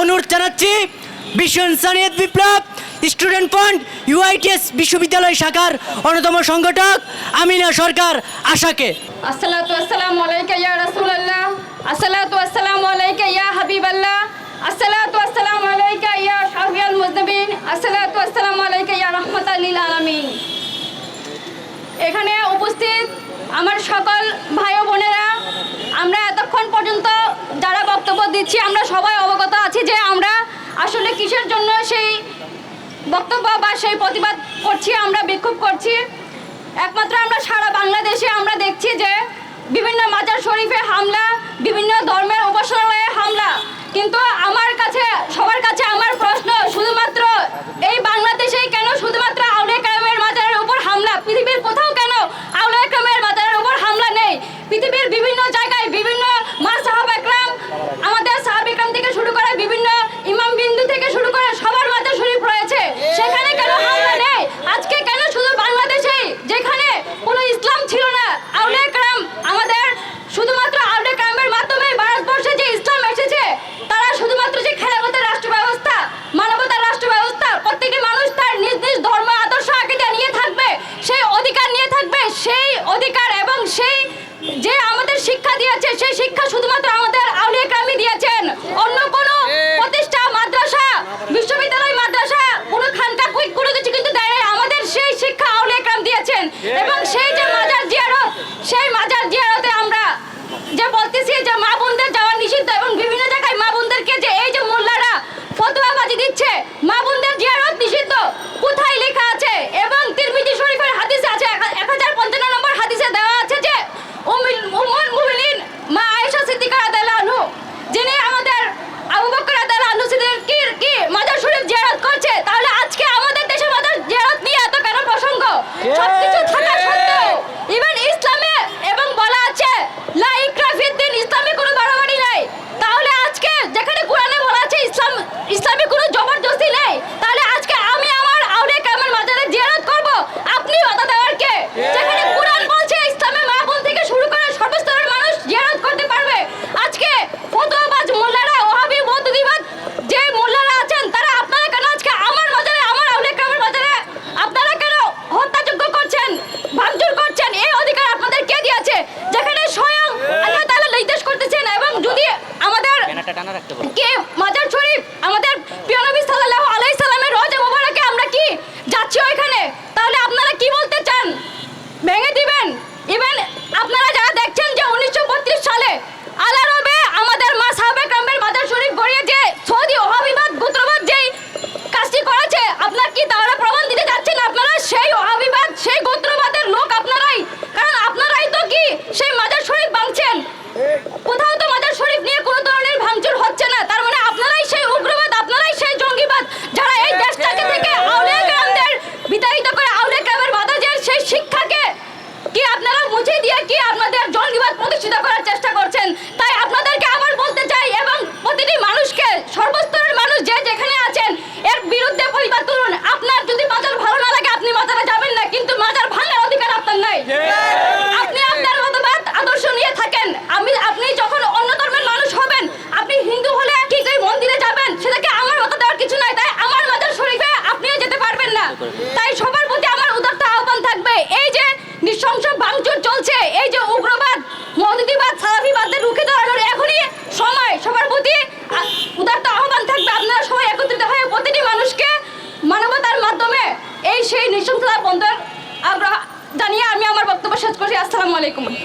অনুরোধ জানাচ্ছি, বিশ্ব ইনসানিয়ত বিপ্লব, স্টুডেন্ট ফ্রন্ট ইউআইটিএস বিশ্ববিদ্যালয় শাখার অন্যতম সংগঠক আমিনা সরকার আশাকে। আসসালাতু আসসালামু আলাইকা ইয়া রাসূলুল্লাহ, আসসালাতু আসসালামু আলাইকা ইয়া হাবিবাল্লাহ, আসসালাতু আসসালামু আলাইকা ইয়া শাফিয়াল মুজনিবিন আসসালাতু আসসালামু আলাইকা ইয়া রাহমাতাল লিল আলামিন। এখানে উপস্থিত আমার সকল ভাই বোনেরা, আমরা এতক্ষণ পর্যন্ত যারা বক্তব্য দিচ্ছি, আমরা সবাই অবগত আছি যে আমরা আসলে কিসের জন্য সেই বক্তব্য বা সেই প্রতিবাদ করছি, আমরা বিক্ষোভ করছি। একমাত্র আমরা সারা বাংলাদেশে আমরা দেখছি যে বিভিন্ন মাজার শরীফে হামলা, বিভিন্ন ধর্মের উপাসনালয়ে হামলা। কিন্তু জায়গায় বিভিন্ন মার সাহাবাকরাম আমাদের সাহাবিকরাম থেকে শুরু করে বিভিন্ন ইমাম বিন্দু থেকে শুরু করে সবার মাঝে শরীফ রয়েছে। সেখানে কেন হামলা নেই? আজকে কেন শুধু বাংলাদেশে যেখানে কোনো ইসলাম ছিল না আউলে কালাম আমাদের শুধুমাত্র আউলে কালামের মাধ্যমে ভারতবর্ষে যে ইসলাম এসেছে, তারা শুধুমাত্র যে খেলাগতের রাষ্ট্র ব্যবস্থা মানবতার রাষ্ট্র ব্যবস্থা প্রত্যেকটি মানুষ তার নিজ নিজ ধর্ম, আদর্শ আকিদা নিয়ে থাকবে, সেই অধিকার নিয়ে থাকবে, সেই অধিকার এবং সেই যে আমাদের শিক্ষা দিয়েছে সেই শিক্ষা শুধুমাত্র আমাদের ঠিক depois já se.